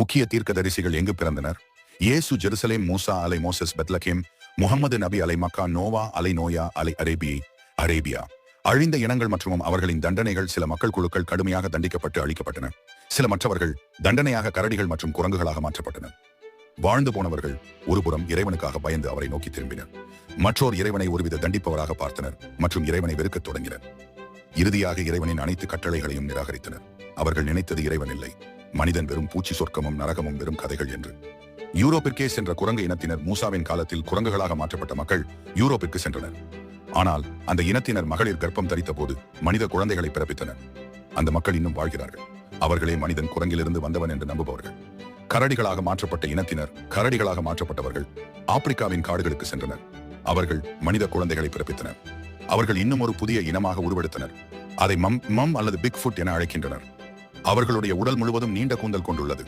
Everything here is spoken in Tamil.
முக்கிய தீர்க்கதரிசிகள் எங்கு பிறந்தனர்? இயேசு ஜெருசலேம் மூசா அலை மோசஸ் பெத்லகேம் முகமது நபி அலை மக்கா நோவா அலை நோயா அலை அரேபியை அரேபியா. அழிந்த இனங்கள் மற்றும் அவர்களின் தண்டனைகள் சில மக்கள் குழுக்கள் கடுமையாக தண்டிக்கப்பட்டு அழிக்கப்பட்டன. சில மற்றவர்கள் தண்டனையாக கரடிகள் மற்றும் குரங்குகளாக மாற்றப்பட்டன வாழ்ந்து போனவர்கள் ஒருபுறம் இறைவனுக்காக பயந்து அவரை நோக்கி திரும்பினர். மற்றோர் இறைவனை ஒருவித தண்டிப்பவராக பார்த்தனர் மற்றும் இறைவனை வெறுக்கத் தொடங்கினர். இறுதியாக இறைவனின் அனைத்து கட்டளைகளையும் நிராகரித்தனர். அவர்கள் நினைத்தது இறைவன் இல்லை. மனிதன் வெறும் பூச்சி சொர்க்கமும் நரகமும் வெறும் கதைகள் என்று. யூரோப்பிற்கே சென்ற குரங்கு இனத்தினர் மூசாவின் காலத்தில் குரங்குகளாக மாற்றப்பட்ட மக்கள் யூரோப்பிற்கு சென்றனர். ஆனால் அந்த இனத்தினர் மகளிர் கர்ப்பம் தரித்த போது மனித குழந்தைகளை பிறப்பித்தனர். அந்த மக்கள் இன்னும் வாழ்கிறார்கள். அவர்களே மனிதன் குரங்கிலிருந்து வந்தவன் என்று நம்புபவர்கள். கரடிகளாக மாற்றப்பட்ட இனத்தினர் கரடிகளாக மாற்றப்பட்டவர்கள் ஆப்பிரிக்காவின் காடுகளுக்கு சென்றனர். அவர்கள் மனித குழந்தைகளை பிறப்பித்தனர். அவர்கள் இன்னும் ஒரு புதிய இனமாக உருவெடுத்தனர். அதை மம் மம் அல்லது பிக் ஃபுட் என அழைக்கின்றனர். அவர்களுடைய உடல் முழுவதும் நீண்ட கூந்தல் கொண்டுள்ளது.